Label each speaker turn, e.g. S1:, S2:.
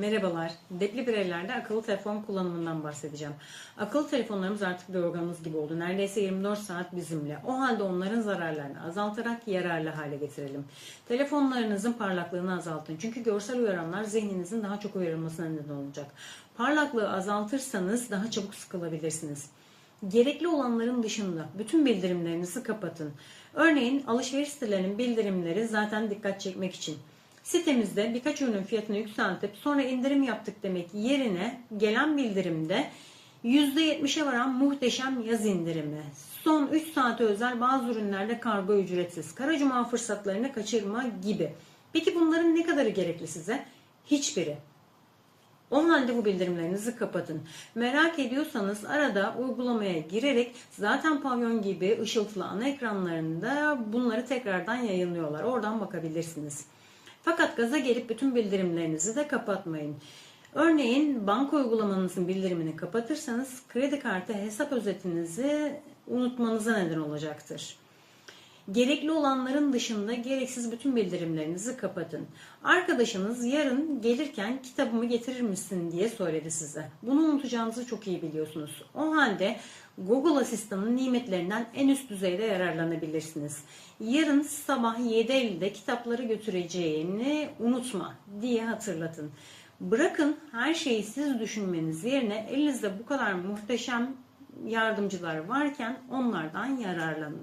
S1: Merhabalar. Depli bireylerde akıllı telefon kullanımından bahsedeceğim. Akıllı telefonlarımız artık bir organımız gibi oldu. Neredeyse 24 saat bizimle. O halde onların zararlarını azaltarak yararlı hale getirelim. Telefonlarınızın parlaklığını azaltın. Çünkü görsel uyaranlar zihninizin daha çok uyarılmasına neden olacak. Parlaklığı azaltırsanız daha çabuk sıkılabilirsiniz. Gerekli olanların dışında bütün bildirimlerinizi kapatın. Örneğin alışveriş sitelerinin bildirimleri zaten dikkat çekmek için. Sitemizde birkaç ürünün fiyatını yükseltip sonra indirim yaptık demek yerine gelen bildirimde %70'e varan muhteşem yaz indirimi. Son 3 saate özel bazı ürünlerde kargo ücretsiz. Kara cuma fırsatlarını kaçırma gibi. Peki bunların ne kadarı gerekli size? Hiçbiri. O halde bu bildirimlerinizi kapatın. Merak ediyorsanız arada uygulamaya girerek zaten pavyon gibi ışıltılı ana ekranlarında bunları tekrardan yayınlıyorlar. Oradan bakabilirsiniz. Fakat gaza gelip bütün bildirimlerinizi de kapatmayın. Örneğin banka uygulamanızın bildirimini kapatırsanız kredi kartı hesap özetinizi unutmanıza neden olacaktır. Gerekli olanların dışında gereksiz bütün bildirimlerinizi kapatın. Arkadaşınız yarın gelirken kitabımı getirir misin diye söyledi size. Bunu unutacağınızı çok iyi biliyorsunuz. O halde Google asistanının nimetlerinden en üst düzeyde yararlanabilirsiniz. Yarın sabah 7.50'de kitapları götüreceğini unutma diye hatırlatın. Bırakın her şeyi siz düşünmeniz yerine elinizde bu kadar muhteşem yardımcılar varken onlardan yararlanın.